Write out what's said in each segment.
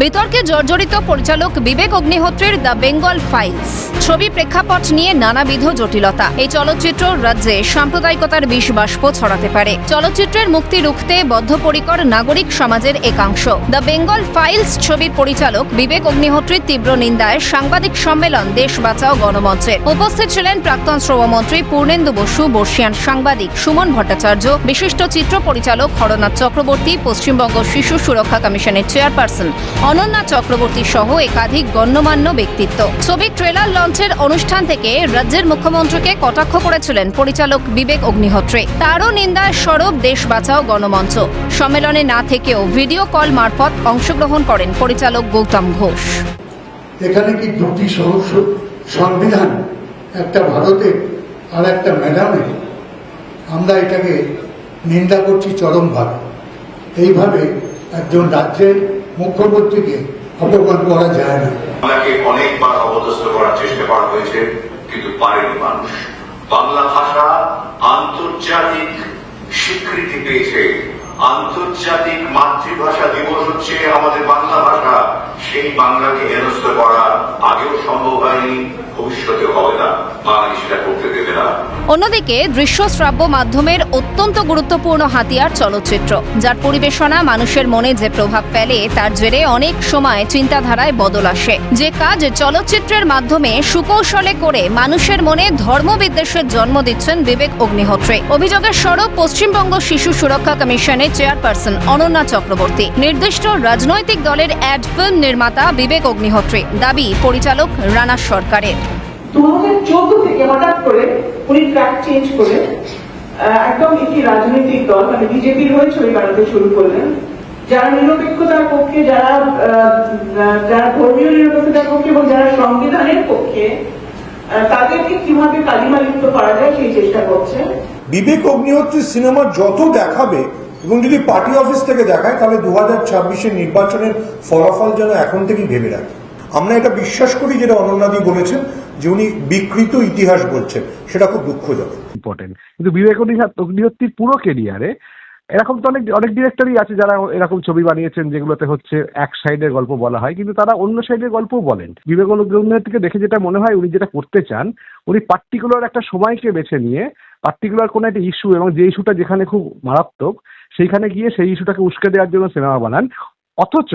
বিতর্কে জর্জরিত পরিচালক বিবেক অগ্নিহোত্রীর দ্য বেঙ্গল ফাইলস। ছবি প্রেক্ষাপট নিয়ে নানাবিধ জটিলতা। এই চলচ্চিত্র রাজ্যে সাম্প্রদায়িকতার বিষ বাষ্প ছড়াতে পারে। চলচ্চিত্রের মুক্তি রুখতে বদ্ধপরিকর নাগরিক সমাজের একাংশ। দ্য বেঙ্গল ফাইলস ছবির পরিচালক বিবেক অগ্নিহোত্রীর তীব্র নিন্দায় সাংবাদিক সম্মেলন দেশ বাঁচাও গণমঞ্চের উপস্থিত ছিলেন প্রাক্তন শ্রমমন্ত্রী পূর্ণেন্দু বসু, বর্ষিয়ান সাংবাদিক সুমন ভট্টাচার্য, বিশিষ্ট চিত্র পরিচালক হরনাথ চক্রবর্তী, পশ্চিমবঙ্গ শিশু সুরক্ষা কমিশনের চেয়ারপারসন অনন্যা চক্রবর্তী সহ একাধিক গণ্যমান্য ব্যক্তিত্ব। ছবি ট্রেলার লঞ্চের অনুষ্ঠান থেকে রাজ্যের মুখ্যমন্ত্রীকে কটাক্ষ করেছিলেন পরিচালক বিবেক অগ্নিহোত্রে। তারও নিন্দায় সরব দেশ বাঁচাও গণমঞ্চ। সম্মেলনে না থেকেও ভিডিও কল মারফত অংশগ্রহণ করেন পরিচালক গৌতম ঘোষ। এখানে কি দুটি সংবিধান, একটা ভারতের আর একটা ম্যাডামের আমরা এটাকে নিন্দা করছি চরমভাবে। এইভাবে একজন রাজ্যের মুখ্যমন্ত্রীকে অপমান করা যায় না আমাকে অনেকবার অবদস্থ করার চেষ্টা করা হয়েছে, কিন্তু পারেনি মানুষ। বাংলা ভাষা আন্তর্জাতিক স্বীকৃতি পেয়েছে। আন্তর্জাতিক মাতৃভাষা দিবস হচ্ছে আমাদের বাংলা ভাষা। সেই বাংলাকে হেনস্থ করা আগেও সম্ভব হয়নি ভবিষ্যতে হবে না। বাঙালি সেটা করতে দেবে না। অন্যদিকে দৃশ্য শ্রাব্য মাধ্যমের অত্যন্ত গুরুত্বপূর্ণ হাতিয়ার চলচ্চিত্র। যার পরিবেশনা মানুষের মনে যে প্রভাব ফেলে, তার জেরে অনেক সময় চিন্তাধারায় বদল আসে। যে কাজ চলচ্চিত্রের মাধ্যমে সুকৌশলে করে মানুষের মনে ধর্মবিদ্বেষের জন্ম দিচ্ছেন বিবেক অগ্নিহোত্রে। অভিযোগের স্বরূপ পশ্চিমবঙ্গ শিশু সুরক্ষা কমিশনের চেয়ারপারসন অনন্যা চক্রবর্তী। নির্দিষ্ট রাজনৈতিক দলের অ্যাড ফিল্ম নির্মাতা বিবেক অগ্নিহোত্রী। দাবি পরিচালক রানা সরকারের। দু হাজার চোদ্দ থেকে হঠাৎ করে উনি ট্র্যাক চেঞ্জ করে একদম একটি রাজনৈতিক দল মানে বিজেপির হয়ে ছবি বানাতে শুরু করলেন। যারা নিরপেক্ষতার পক্ষে যারা যারা ধর্মীয় নিরপেক্ষতার পক্ষে এবং যারা সংবিধানের পক্ষে আহ, তাদেরকে কীভাবে কালিমালিপ্ত করা যায় সেই চেষ্টা করছে। বিবেক অগ্নিহোত্রীর সিনেমা যত দেখাবে এবং যদি পার্টি অফিস থেকে দেখায়, তাহলে দু হাজার ছাব্বিশের নির্বাচনের ফলাফল যেন এখন থেকেই ভেবে রাখে। আমরা এটা বিশ্বাস করি, যেটা অনন্যাদি বলেছেন, যে উনি বিকৃত ইতিহাস বলছেন, সেটা খুব দুঃখজনক। ইম্পর্টেন্ট কিন্তু বিবেক অগ্নি- অগ্নিহোত্রীর পুরো কেরিয়ারে এরকম তো অনেক অনেক ডিরেক্টরই আছে যারা এরকম ছবি বানিয়েছেন যেগুলোতে হচ্ছে এক সাইডের গল্প বলা হয়। কিন্তু তারা অন্য সাইডের গল্পও বলেন। বিবেক অগ্নিহোত্রীকে দেখে যেটা মনে হয় উনি যেটা করতে চান, উনি পার্টিকুলার একটা সময়কে বেছে নিয়ে পার্টিকুলার কোনো একটা ইস্যু এবং যে ইস্যুটা যেখানে খুব মারাত্মক, সেইখানে গিয়ে সেই ইস্যুটাকে উস্কে দেওয়ার জন্য সিনেমা বানান। অথচ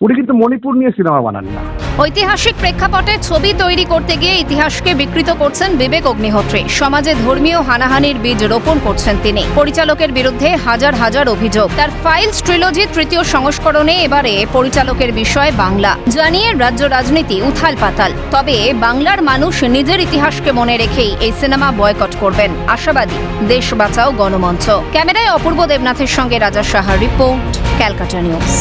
উনি কিন্তু মণিপুর নিয়ে সিনেমা বানান না। ঐতিহাসিক প্রেক্ষাপটে ছবি তৈরি করতে গিয়ে ইতিহাসকে বিকৃত করছেন বিবেক অগ্নিহোত্রী। সমাজে ধর্মীয় হানাহানির বীজ রোপণ করছেন তিনি। পরিচালকের বিরুদ্ধে হাজার হাজার অভিযোগ। তার ফাইলস ট্রিলজি তৃতীয় সংস্করণে এবারে পরিচালকের বিষয় বাংলা। জানিয়ে রাজ্য রাজনীতি উথাল পাতাল। তবে বাংলার মানুষ নিজের ইতিহাসকে মনে রেখেই এই সিনেমা বয়কট করবেন। আশাবাদী, দেশ বাঁচাও গণমঞ্চ। ক্যামেরায় অপূর্ব দেবনাথের সঙ্গে রাজা সাহার রিপোর্ট, ক্যালকাটা নিউজ।